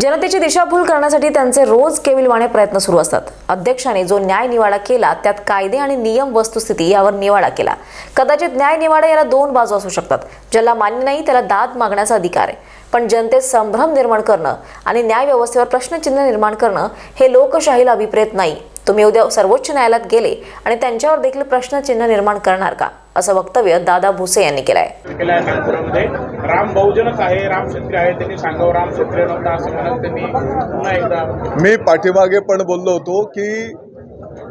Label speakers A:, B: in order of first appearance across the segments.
A: जनतेची दिशाभूल करण्यासाठी त्यांचे रोज केविलवाणे प्रयत्न सुरू असतात. अध्यक्षाने जो न्याय निवाडा केला त्यात कायदे आणि नियम वस्तुस्थिती यावर निवाडा केला. कदाचित न्याय निवाडा याला दोन बाजू असू शकतात. ज्याला मान्य नाही त्याला दाद मागण्याचा अधिकार आहे. पण जनतेत संभ्रम निर्माण करणं आणि न्याय व्यवस्थेवर प्रश्नचिन्ह निर्माण करणं हे लोकशाहीला अभिप्रेत नाही. तुम्ही उद्या सर्वोच्च न्यायालयात गेले आणि त्यांच्यावर देखील प्रश्नचिन्ह निर्माण करणार का? असं वक्तव्य दादा भुसे यांनी केलं आहे
B: राम बहुजनच आहे राम क्षत्रिय आहे त्यांनी सांगावं राम क्षत्रिय नव्हता असं म्हणत त्यांनी पुन्हा एकदा
C: मी पाठीमागे पण बोललो होतो की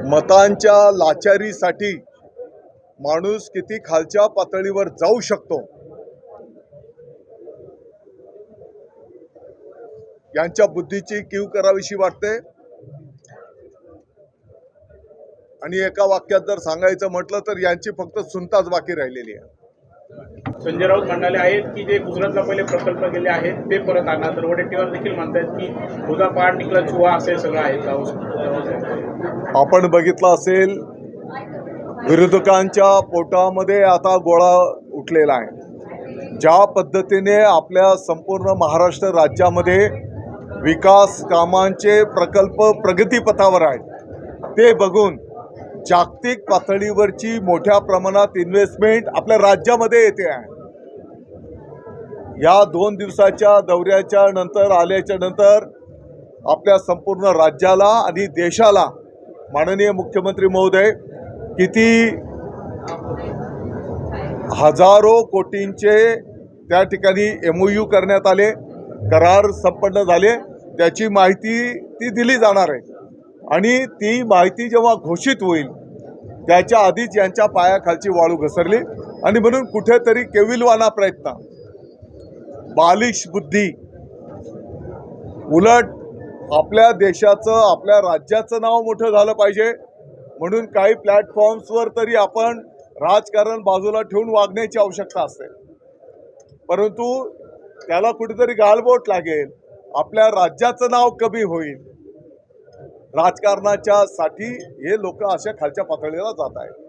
C: मतांच्या लाचारीसाठी माणूस किती खालच्या पातळीवर जाऊ शकतो? यांच्या बुद्धीची कीव करावीशी वाटते. आणि एका वाक्यात जर सांगायचं म्हटलं तर यांची फक्त सुनताच बाकी राहिलेली आहे.
B: संजय राऊत म्हणाले आहेत की जे गुजरातला पहिले प्रकल्प गेले आहेत ते परत आणा तर वडेट्टीवार देखील म्हणतात की उदा पहाड निकला चुहा असे सगळं आहे.
C: आपण बघितलं असेल विरोधकांच्या पोटामध्ये आता गोळा उठलेला आहे. ज्या पद्धतीने आपल्या संपूर्ण महाराष्ट्र राज्यामध्ये विकास कामांचे प्रकल्प प्रगतीपथावर आहेत ते बघून जागतिक पातळीवरची मोठ्या प्रमाणात इन्व्हेस्टमेंट आपल्या राज्यामध्ये येते आहे. या दोन दिवसाच्या दौऱ्याच्या नंतर आल्याच्यानंतर आपल्या संपूर्ण राज्याला आणि देशाला माननीय मुख्यमंत्री महोदय किती हजारो कोटींचे त्या ठिकाणी एम यू करण्यात आले करार संपन्न झाले त्याची माहिती ती दिली जाणार आहे. आणि ती माहिती जेव्हा घोषित होईल त्याच्या आधीच यांच्या पायाखालची वाळू घसरली. आणि म्हणून कुठेतरी केविलवाना प्रयत्न. बालिश बुद्धी. उलट आपल्या देशाचं आपल्या राज्याचं नाव मोठं झालं पाहिजे. म्हणून काही प्लॅटफॉर्म्सवर तरी आपण राजकारण बाजूला ठेवून वागण्याची आवश्यकता असते. परंतु त्याला कुठेतरी गालबोट लागेल. आपल्या राज्याचं नाव कमी होईल. राजकारणाच्या साठी हे लोक अशा खालच्या पातळीला जात आहेत.